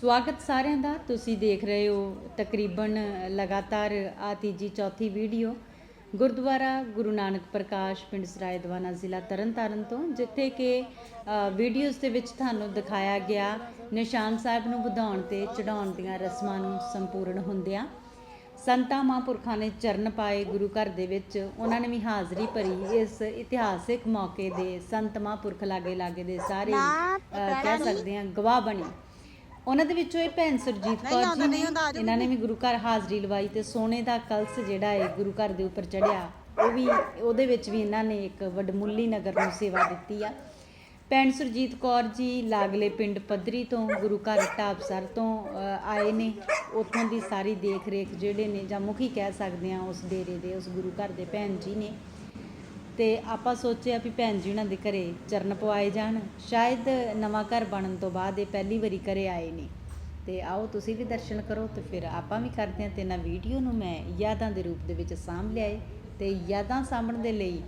ਸਵਾਗਤ ਸਾਰਿਆਂ ਦਾ। ਤੁਸੀਂ ਦੇਖ ਰਹੇ ਹੋ ਤਕਰੀਬਨ ਲਗਾਤਾਰ ਆ ਤੀਜੀ ਚੌਥੀ ਵੀਡੀਓ। ਗੁਰਦੁਆਰਾ ਗੁਰੂ ਨਾਨਕ ਪ੍ਰਕਾਸ਼ ਪਿੰਡ ਸਰਾਏ ਦਵਾਨਾ ਜ਼ਿਲ੍ਹਾ ਤਰਨਤਾਰਨ ਤੋਂ ਜਿੱਥੇ ਕਿ ਵੀਡੀਓਜ਼ ਦੇ ਵਿੱਚ ਤੁਹਾਨੂੰ ਦਿਖਾਇਆ ਗਿਆ ਨਿਸ਼ਾਨ ਸਾਹਿਬ ਨੂੰ ਵਧਾਉਣ ਤੇ ਚੜਾਉਣ ਦੀਆਂ ਰਸਮਾਂ ਨੂੰ ਸੰਪੂਰਨ ਹੁੰਦਿਆਂ। ਸੰਤਾਂ ਮਹਾਂਪੁਰਖਾਂ ਨੇ ਚਰਨ ਪਾਏ ਗੁਰੂ ਘਰ ਦੇ ਵਿੱਚ। ਉਹਨਾਂ ਨੇ ਵੀ ਹਾਜ਼ਰੀ ਭਰੀ ਇਸ ਇਤਿਹਾਸਿਕ ਮੌਕੇ ਦੇ ਸੰਤ ਮਹਾਂਪੁਰਖ ਲਾਗੇ ਲਾਗੇ ਦੇ ਸਾਰੇ ਕਹਿ ਸਕਦੇ ਹਾਂ ਗਵਾਹ ਬਣੇ। ਉਹਨਾਂ ਦੇ ਵਿੱਚੋਂ ਇਹ ਭੈਣ ਸੁਰਜੀਤ ਕੌਰ ਜੀ ਨੇ ਇਹਨਾਂ ਨੇ ਵੀ ਗੁਰੂ ਘਰ ਹਾਜ਼ਰੀ ਲਵਾਈ ਤੇ ਸੋਨੇ ਦਾ ਕਲਸ ਜਿਹੜਾ ਹੈ ਗੁਰੂ ਘਰ ਦੇ ਉੱਪਰ ਚੜਿਆ ਉਹ ਵੀ ਉਹਦੇ ਵਿੱਚ ਵੀ ਇਹਨਾਂ ਨੇ ਇੱਕ ਵਡਮੁੱਲੀ ਨਗਰ ਨੂੰ ਸੇਵਾ ਦਿੱਤੀ ਆ। ਭੈਣ ਸੁਰਜੀਤ ਕੌਰ ਜੀ ਲਾਗਲੇ ਪਿੰਡ ਪੱਧਰੀ ਤੋਂ ਗੁਰੂ ਘਰ ਢਾਬਸਰ ਤੋਂ ਅ, ਆਏ ਨੇ। ਉੱਥੋਂ ਦੀ ਸਾਰੀ ਦੇਖ ਰੇਖ ਜਿਹੜੇ ਨੇ ਜਾਂ ਮੁਖੀ ਕਹਿ ਸਕਦੇ ਆ ਉਸ ਡੇਰੇ ਦੇ ਉਸ ਗੁਰੂ ਘਰ ਦੇ ਭੈਣ ਜੀ ਨੇ। ਤੇ ਆਪਾਂ ਸੋਚਿਆ ਵੀ ਭੈਣ ਜੀ ਉਹਨਾਂ ਦੇ ਘਰੇ ਚਰਨ ਪਵਾਏ ਜਾਣ। ਸ਼ਾਇਦ ਨਵਾਂ ਘਰ ਬਣਨ ਤੋਂ ਬਾਅਦ ਇਹ ਪਹਿਲੀ ਵਾਰੀ ਘਰੇ ਆਏ ਨੇ। ਤੇ ਆਓ ਤੁਸੀਂ ਵੀ ਦਰਸ਼ਨ ਕਰੋ ਤੇ ਫਿਰ ਆਪਾਂ ਵੀ ਕਰਦੇ ਹਾਂ ਤੇ ਇਹਨਾਂ ਵੀਡੀਓ ਨੂੰ ਮੈਂ ਯਾਦਾਂ ਦੇ ਰੂਪ ਦੇ ਵਿੱਚ ਸਾਂਭ ਲਿਆ ਏ ਤੇ ਯਾਦਾਂ ਸਾਂਭਣ ਦੇ ਲਈ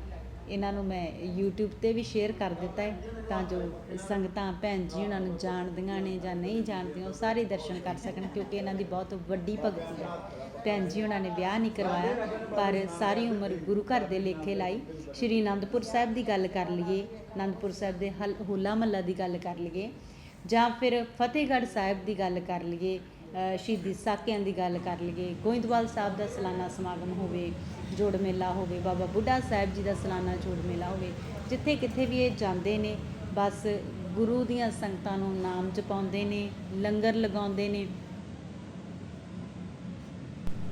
ਇਹਨਾਂ ਨੂੰ ਮੈਂ YouTube ਤੇ ਵੀ ਸ਼ੇਅਰ ਕਰ ਦਿੱਤਾ ਹੈ ਤਾਂ ਜੋ ਸੰਗਤਾਂ ਭੈਣ ਜੀ ਉਹਨਾਂ ਨੂੰ ਜਾਣਦੀਆਂ ਨੇ ਜਾਂ ਨਹੀਂ ਜਾਣਦੀਆਂ ਉਹ ਸਾਰੇ ਦਰਸ਼ਨ ਕਰ ਸਕਣ ਕਿਉਂਕਿ ਇਹਨਾਂ ਦੀ ਬਹੁਤ ਵੱਡੀ ਭਗਤੀ ਹੈ। ਭੈਣ ਜੀ ਉਹਨਾਂ ਨੇ ਵਿਆਹ ਨਹੀਂ ਕਰਵਾਇਆ, ਪਰ ਸਾਰੀ ਉਮਰ ਗੁਰੂ ਘਰ ਦੇ ਲੇਖੇ ਲਾਈ। ਸ਼੍ਰੀ ਅਨੰਦਪੁਰ ਸਾਹਿਬ ਦੀ ਗੱਲ ਕਰ ਲਈਏ, ਅਨੰਦਪੁਰ ਸਾਹਿਬ ਦੇ ਹਲ, ਹੋਲਾ ਮਹੱਲਾ ਦੀ ਗੱਲ ਕਰ ਲਈਏ, ਜਾਂ ਫਿਰ ਫਤਿਹਗੜ੍ਹ ਸਾਹਿਬ ਦੀ ਗੱਲ ਕਰ ਲਈਏ ਸ਼ਹੀਦੀ ਸਾਕਿਆਂ ਦੀ ਗੱਲ ਕਰ ਲਈਏ, ਗੋਇੰਦਵਾਲ ਸਾਹਿਬ ਦਾ ਸਾਲਾਨਾ ਸਮਾਗਮ ਹੋਵੇ, ਜੋੜ ਮੇਲਾ ਹੋਵੇ, ਬਾਬਾ ਬੁੱਢਾ ਸਾਹਿਬ ਜੀ ਦਾ ਸਾਲਾਨਾ ਜੋੜ ਮੇਲਾ ਹੋਵੇ, ਜਿੱਥੇ ਕਿੱਥੇ ਵੀ ਇਹ ਜਾਂਦੇ ਨੇ, ਬਸ ਗੁਰੂ ਦੀਆਂ ਸੰਗਤਾਂ ਨੂੰ ਨਾਮ ਜਪਾਉਂਦੇ ਨੇ, ਲੰਗਰ ਲਗਾਉਂਦੇ ਨੇ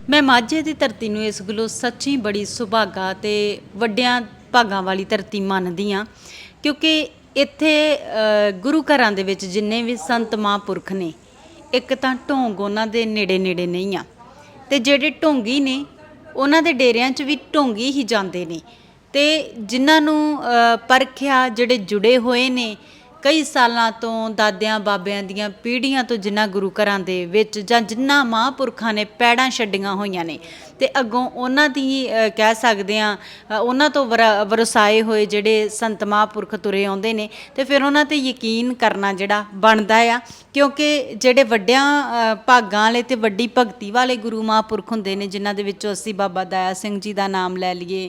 ਮੈਂ ਮਾਝੇ ਦੀ ਧਰਤੀ ਨੂੰ ਇਸ ਗੱਲੋਂ ਸੱਚੀ ਬੜੀ ਸੁਭਾਗਾ ਤੇ ਵੱਡਿਆਂ ਭਾਗਾਂ ਵਾਲੀ ਧਰਤੀ ਮੰਨਦੀ ਆ ਕਿਉਂਕਿ ਇੱਥੇ ਗੁਰੂ ਘਰਾਂ ਦੇ ਵਿੱਚ ਜਿੰਨੇ ਵੀ ਸੰਤ ਮਹਾਂਪੁਰਖ ਨੇ, ਇੱਕ ਤਾਂ ਢੋਂਗ ਉਹਨਾਂ ਦੇ ਨੇੜੇ ਨੇੜੇ ਨਹੀਂ ਆ ਤੇ ਜਿਹੜੇ ਢੋਂਗੀ ਨੇ, ਉਹਨਾਂ ਦੇ ਡੇਰਿਆਂ 'ਚ ਵੀ ਢੋਂਗੀ ਹੀ ਜਾਂਦੇ ਨੇ ਤੇ ਜਿਨ੍ਹਾਂ ਨੂੰ ਪਰਖਿਆ, ਜਿਹੜੇ ਜੁੜੇ ਹੋਏ ਨੇ ਕਈ ਸਾਲਾਂ ਤੋਂ ਦਾਦਿਆਂ ਬਾਬਿਆਂ ਦੀਆਂ ਪੀੜ੍ਹੀਆਂ ਤੋਂ ਜਿਨ੍ਹਾਂ ਗੁਰੂ ਘਰਾਂ ਦੇ ਵਿੱਚ ਜਾਂ ਜਿਨ੍ਹਾਂ ਮਹਾਂਪੁਰਖਾਂ ਨੇ ਪੈੜਾਂ ਛੱਡੀਆਂ ਹੋਈਆਂ ਨੇ ਤੇ ਅੱਗੋਂ ਉਹਨਾਂ ਦੀ ਅ, ਕਹਿ ਸਕਦੇ ਆ ਉਹਨਾਂ ਤੋਂ ਵਰ- ਵਰਸਾਏ ਹੋਏ ਜਿਹੜੇ ਸੰਤ ਮਹਾਂਪੁਰਖ ਤੁਰੇ ਆਉਂਦੇ ਨੇ ਤੇ ਫਿਰ ਉਹਨਾਂ ਤੇ ਯਕੀਨ ਕਰਨਾ ਜਿਹੜਾ ਬਣਦਾ ਆ ਕਿਉਂਕਿ ਜਿਹੜੇ ਵੱਡਿਆਂ ਅ, ਭਾਗਾਂ ਵਾਲੇ ਤੇ ਵੱਡੀ ਭਗਤੀ ਵਾਲੇ ਗੁਰੂ ਮਹਾਂਪੁਰਖ ਹੁੰਦੇ ਨੇ ਜਿਨ੍ਹਾਂ ਦੇ ਵਿੱਚੋਂ ਅਸੀਂ ਬਾਬਾ ਦਇਆ ਸਿੰਘ ਜੀ ਦਾ ਨਾਮ ਲੈ ਲਈਏ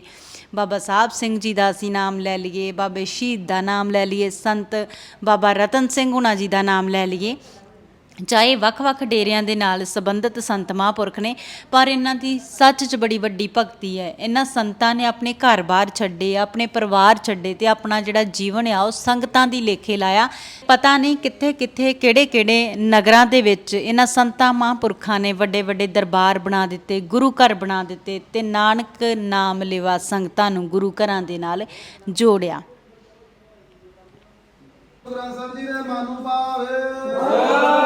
ਬਾਬਾ ਸਾਹਿਬ ਸਿੰਘ ਜੀ ਦਾ ਅਸੀਂ ਨਾਮ ਲੈ ਲਈਏ, ਬਾਬੇ ਸ਼ਹੀਦ ਦਾ ਨਾਮ ਲੈ ਲਈਏ, ਸੰਤ ਬਾਬਾ ਰਤਨ ਸਿੰਘ ਹੁਣਾਂ ਜੀ ਦਾ ਨਾਮ ਲੈ ਲਈਏ। ਚਾਹੇ ਵੱਖ-ਵੱਖ ਡੇਰਿਆਂ ਦੇ ਨਾਲ ਸੰਬੰਧਿਤ ਸੰਤ ਮਹਾਂਪੁਰਖ ਨੇ, ਪਰ ਇਹਨਾਂ ਦੀ ਸੱਚ 'ਚ ਬੜੀ ਵੱਡੀ ਭਗਤੀ ਹੈ। ਇਹਨਾਂ ਸੰਤਾਂ ਨੇ ਆਪਣੇ ਘਰ-ਬਾਰ ਛੱਡੇ, ਆਪਣੇ ਪਰਿਵਾਰ ਛੱਡੇ ਤੇ ਆਪਣਾ ਜਿਹੜਾ ਜੀਵਨ ਆ, ਉਹ ਸੰਗਤਾਂ ਦੀ ਲੇਖੇ ਲਾਇਆ। ਪਤਾ ਨਹੀਂ ਕਿੱਥੇ-ਕਿੱਥੇ ਕਿਹੜੇ-ਕਿਹੜੇ ਨਗਰਾਂ ਦੇ ਵਿੱਚ ਇਹਨਾਂ ਸੰਤਾਂ ਮਹਾਂਪੁਰਖਾਂ ਨੇ ਵੱਡੇ-ਵੱਡੇ ਦਰਬਾਰ ਬਣਾ ਦਿੱਤੇ, ਗੁਰੂ ਘਰ ਬਣਾ ਦਿੱਤੇ ਤੇ ਨਾਨਕ ਨਾਮ ਲਿਵਾ ਸੰਗਤਾਂ ਨੂੰ ਗੁਰੂ ਘਰਾਂ ਦੇ ਨਾਲ ਜੋੜਿਆ। ਗੁਰੂ ਗ੍ਰੰਥ ਸਾਹਿਬ ਜੀ ਦੇ ਮਨ ਨੂੰ ਭਾਵੇ।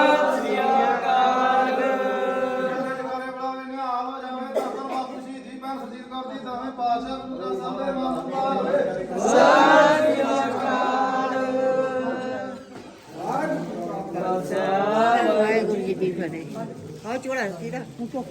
了呢。好久了，记得工作。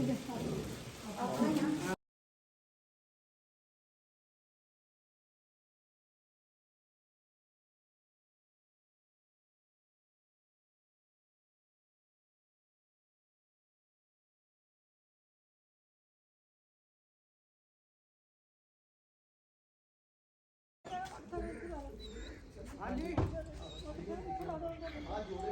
Thank.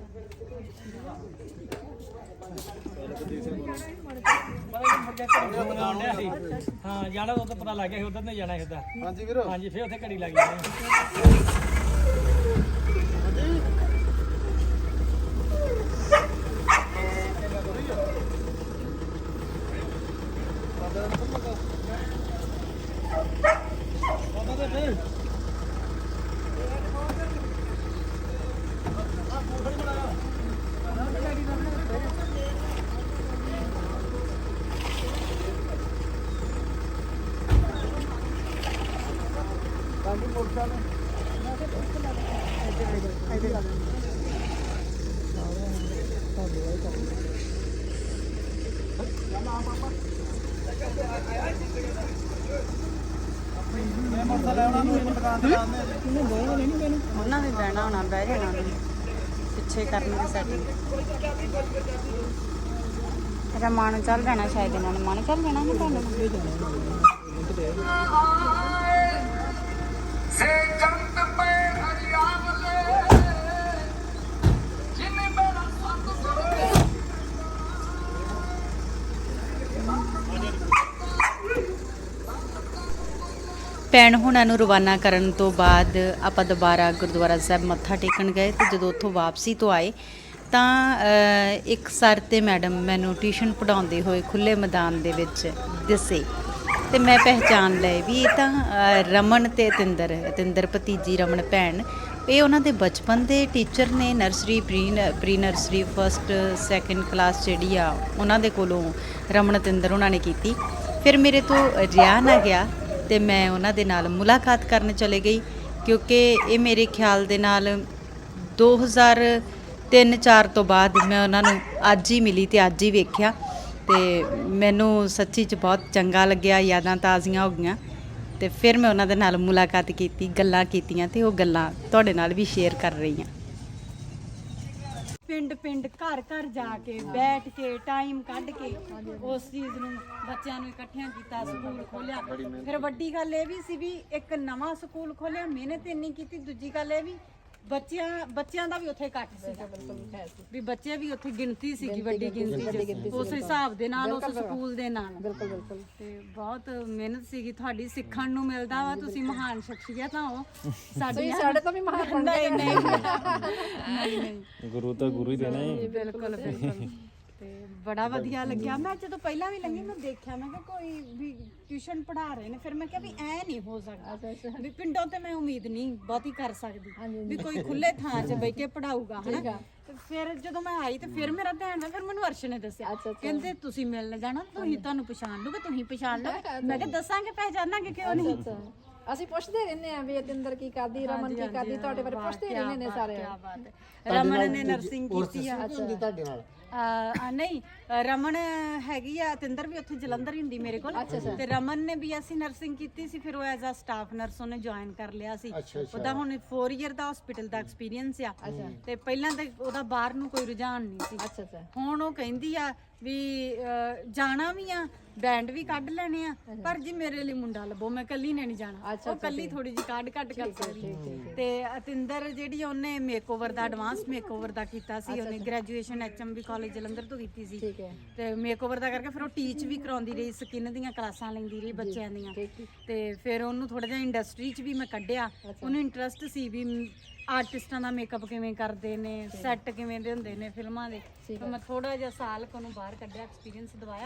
ਹਾਂ ਜਾਣਾ ਉਹ ਤਾਂ ਪਤਾ ਲੱਗ ਗਿਆ ਸੀ ਉਧਰ ਨੇ ਜਾਣਾ ਸੀ ਉਧਰ ਹਾਂਜੀ ਵੀਰੋ। ਹਾਂਜੀ ਫੇਰ ਉੱਥੇ ਘੜੀ ਲੱਗ ਜਾਣੀ ਉਹਨਾਂ ਨੂੰ ਬਹਿਣਾ ਹੋਣਾ ਬਹਿ ਜਾਣਾ ਨੇ। ਪਿੱਛੇ ਕਰਨਗੇ ਸੈਟਿੰਗ ਰਮਾਨ ਚੱਲ ਜਾਣਾ ਸ਼ਾਇਦ ਇਹਨਾਂ ਨੇ ਮਨ ਚੱਲ ਜਾਣਾ ਨਾ ਤੁਹਾਡੇ ਸੇ ਭੈਣ ਹੁਣਾਂ ਨੂੰ ਰਵਾਨਾ ਕਰਨ ਤੋਂ ਬਾਅਦ ਆਪਾਂ ਦੁਬਾਰਾ ਗੁਰਦੁਆਰਾ ਸਾਹਿਬ ਮੱਥਾ ਟੇਕਣ ਗਏ ਤੇ ਜਦੋਂ ਉੱਥੋਂ ਵਾਪਸੀ ਤੋਂ ਆਏ, ਤਾਂ ਇੱਕ ਸਰ ਤੇ ਮੈਡਮ ਮੈਨੂੰ ਟਿਊਸ਼ਨ ਪੜਾਉਂਦੇ ਹੋਏ ਖੁੱਲੇ ਮੈਦਾਨ ਦੇ ਵਿੱਚ ਦਿਸੇ ਤੇ ਮੈਂ ਪਹਿਚਾਨ ਲਏ ਵੀ ਇਹ ਤਾਂ ਰਮਨ ਤੇ ਤਿੰਦਰ ਤਿੰਦਰ ਭਤੀਜੀ ਰਮਨ ਭੈਣ, ਇਹ ਉਹਨਾਂ ਦੇ ਬਚਪਨ ਦੇ ਟੀਚਰ ਨੇ nursery pre pre nursery first, second class ਜਿਹੜੀ ਆ, ਉਹਨਾਂ ਦੇ ਕੋਲੋਂ ਰਮਨ, ਤਿੰਦਰ ਉਹਨਾਂ ਨੇ ਕੀਤੀ। ਫਿਰ ਮੇਰੇ ਤੋਂ ਰਿਹਾ ਨਾ ਗਿਆ ਤੇ ਮੈਂ ਉਹਨਾਂ ਦੇ ਨਾਲ ਮੁਲਾਕਾਤ ਕਰਨ ਚਲੇ ਗਈ, ਕਿਉਂਕਿ ਇਹ ਮੇਰੇ ਖਿਆਲ ਦੇ ਨਾਲ 2003-4 ਤੋਂ ਬਾਅਦ ਮੈਂ ਉਹਨਾਂ ਨੂੰ ਅੱਜ ਹੀ ਮਿਲੀ ਤੇ ਅੱਜ ਹੀ ਵੇਖਿਆ ਤੇ ਮੈਨੂੰ ਸੱਚੀ ਚ ਬਹੁਤ ਚੰਗਾ ਲੱਗਿਆ, ਯਾਦਾਂ ਤਾਜ਼ੀਆਂ ਹੋ ਗਈਆਂ ਤੇ ਫਿਰ ਮੈਂ ਉਹਨਾਂ ਦੇ ਨਾਲ ਮੁਲਾਕਾਤ ਕੀਤੀ, ਗੱਲਾਂ ਕੀਤੀਆਂ ਤੇ ਉਹ ਗੱਲਾਂ ਤੁਹਾਡੇ ਨਾਲ ਵੀ ਸ਼ੇਅਰ ਕਰ ਰਹੀ ਹਾਂ ਪਿੰਡ ਪਿੰਡ ਘਰ ਘਰ ਜਾ ਕੇ ਬੈਠ ਕੇ ਟਾਈਮ ਕੱਢ ਕੇ ਉਸ ਚੀਜ਼ ਨੂੰ ਬੱਚਿਆਂ ਨੂੰ ਇਕੱਠਿਆਂ ਕੀਤਾ ਸਕੂਲ ਖੋਲਿਆ। ਫਿਰ ਵੱਡੀ ਗੱਲ ਇਹ ਵੀ ਸੀ ਵੀ ਇੱਕ ਨਵਾਂ ਸਕੂਲ ਖੋਲਿਆ ਮਿਹਨਤ ਇੰਨੀ ਕੀਤੀ ਦੂਜੀ ਗੱਲ ਇਹ ਵੀ ਬੱਚਿਆਂ ਬੱਚਿਆਂ ਦਾ ਵੀ ਉੱਥੇ ਘੱਟ ਸੀ। ਵੀ ਬੱਚੇ ਵੀ ਉੱਥੇ ਗਿਣਤੀ ਸੀਗੀ ਵੱਡੀ ਗਿਣਤੀ ਚ ਉਸ ਹਿਸਾਬ ਦੇ ਨਾਲ ਉਸ ਸਕੂਲ ਦੇ ਨਾਲ। ਬਿਲਕੁਲ ਬਿਲਕੁਲ। ਤੇ ਬਹੁਤ ਮਿਹਨਤ ਸੀਗੀ ਤੁਹਾਡੀ ਸਿੱਖਣ ਨੂੰ ਮਿਲਦਾ ਵਾ ਤੁਸੀਂ ਮਹਾਨ ਸ਼ਖਸੀਅਤ ਹੋ ਸਾਡੀ ਸਾਡੇ ਤੋਂ ਵੀ ਮਹਾਨ ਨਹੀਂ ਨਹੀਂ। ਗੁਰੂ ਤਾਂ ਗੁਰੂ ਹੀ ਦੇਣਾ ਹੈ। ਬਿਲਕੁਲ ਬਿਲਕੁਲ। ਬੜਾ ਵਧੀਆ ਲੱਗਿਆ। ਮੈਂ ਜਦੋਂ ਪਹਿਲਾਂ ਵੀ ਲੰਗੀ ਮੈਂ ਦੇਖਿਆ ਮੈਂ ਕਿਹਾ ਕੋਈ ਵੀ ਟਿਊਸ਼ਨ ਪੜਾ ਰਹੇ ਨੇ ਫਿਰ ਮੈਂ ਕਿਹਾ ਵੀ ਐ ਨਹੀਂ ਹੋ ਸਕਦਾ। ਵੀ ਪਿੰਡੋਂ ਤੇ ਮੈਂ ਉਮੀਦ ਨਹੀਂ ਬਹੁਤੀ ਕਰ ਸਕਦੀ ਵੀ ਕੋਈ ਖੁੱਲੇ ਥਾਂ 'ਚ ਬਹਿ ਕੇ ਪੜਾਊਗਾ ਹਨਾ ਫਿਰ ਜਦੋਂ ਮੈਂ ਆਈ ਤੇ ਫਿਰ ਮੇਰਾ ਧਿਆਨ ਨਾਲ ਫਿਰ ਮੈਨੂੰ ਅਰਸ਼ ਨੇ ਦੱਸਿਆ। ਕਹਿੰਦੇ ਤੁਸੀਂ ਮਿਲਣ ਜਾਣਾ ਤੁਸੀਂ ਤੁਹਾਨੂੰ ਪਛਾਣ ਲਓਗੇ ਤੁਸੀਂ ਪਛਾਣ ਲਓ। ਮੈਂ ਕਿਹਾ ਦੱਸਾਂਗੇ ਪਹਿਚਾਨਾਂਗੇ ਕਿਉਂ ਨਹੀਂ? ਅਸੀਂ ਪੁੱਛਦੇ ਰਹਿੰਦੇ ਆ ਵੀ ਅਤਿੰਦਰ ਕੀ ਕਰਦੀ ਰਮਨ ਕੀ ਕਰਦੀ ਤੁਹਾਡੇ ਬਾਰੇ ਪੁੱਛਦੇ ਰਹਿੰਦੇ ਨੇ ਸਾਰੇ ਕੀ ਬਾਤ ਹੈ। ਰਮਨ ਨੇ ਨਰਸਿੰਗ ਕੀਤੀ ਆ। ਤੁਹਾਡੇ ਨਾਲ? ਆ ਨਹੀਂ ਰਮਨ ਹੈਗੀ ਆ ਤਿੰਦਰ ਵੀ ਉੱਥੇ ਜਲੰਧਰ ਹੀ ਹੁੰਦੀ ਮੇਰੇ ਕੋਲ। ਤੇ ਰਮਨ ਨੇ ਬੀਐਸਸੀ ਨਰਸਿੰਗ ਕੀਤੀ ਸੀ ਫਿਰ ਉਹ ਐਜ਼ ਅ ਸਟਾਫ ਨਰਸ ਉਹਨੇ ਜੁਆਇਨ ਕਰ ਲਿਆ ਸੀ। ਉਹਦਾ ਹੁਣ 4 ਇਅਰ ਦਾ ਹਸਪੀਟਲ ਦਾ ਐਕਸਪੀਰੀਅੰਸ ਆ। ਤੇ ਪਹਿਲਾਂ ਤਾਂ ਉਹਦਾ ਬਾਹਰ ਨੂੰ ਕੋਈ ਰੁਝਾਨ ਨਹੀਂ ਸੀ। ਅੱਛਾ ਅੱਛਾ। ਹੁਣ ਉਹ ਕਹਿੰਦੀ ਆ ਵੀ ਜਾਣਾ ਵੀ ਆ ਬੈਂਡ ਵੀ ਕੱਢ ਲੈਣੇ ਆ ਪਰ ਜੀ ਮੇਰੇ ਲਈ ਮੁੰਡਾ ਲੱਭੋ ਮੈਂ ਕੱਲੀ ਨੇ ਨਹੀਂ ਜਾਣਾ। ਉਹ ਕੱਲੀ ਥੋੜੀ ਜਿਹੀ ਕੱਢ ਕੱਢ ਕਰ ਸਕਦੀ ਤੇ ਅਤਿੰਦਰ ਜਿਹੜੀ ਉਹਨੇ ਮੇਕਓਵਰ ਦਾ ਐਡਵਾਂਸ ਮੇਕਓਵਰ ਦਾ ਕੀਤਾ ਸੀ ਉਹਨੇ ਗ੍ਰੈਜੂਏਸ਼ਨ ਐਚਐਮਬੀ ਕਾਲਜ ਜਲੰਧਰ ਤੋਂ ਕੀਤੀ ਸੀ। ਠੀਕ ਹੈ। ਤੇ ਮੇਕਓਵਰ ਦਾ ਕਰਕੇ ਫਿਰ ਉਹ ਟੀਚ ਵੀ ਕਰਾਉਂਦੀ ਰਹੀ ਸਕਿਨ ਦੀਆਂ ਕਲਾਸਾਂ ਲੈਂਦੀ ਰਹੀ ਬੱਚਿਆਂ ਦੀਆਂ। ਤੇ ਫਿਰ ਉਹਨੂੰ ਥੋੜਾ ਜਿਹਾ ਇੰਡਸਟਰੀ 'ਚ ਵੀ ਮੈਂ ਕੱਢਿਆ। ਉਹਨੂੰ ਇੰਟਰਸਟ ਸੀ ਵੀ ਆਰਟਿਸਟਾਂ ਦਾ ਮੇਕਅਪ ਕਿਵੇਂ ਕਰਦੇ ਨੇ ਸੈੱਟ ਕਿਵੇਂ ਦੇ ਹੁੰਦੇ ਨੇ ਫਿਲਮਾਂ ਦੇ। ਤੇ ਮੈਂ ਥੋੜਾ ਜਿਹਾ ਸਾਲ ਕੁ ਉਹਨੂੰ ਬਾਹਰ ਕੱਢਿਆ ਐਕਸਪੀਰੀਅੰਸ ਦਵਾਇਆ।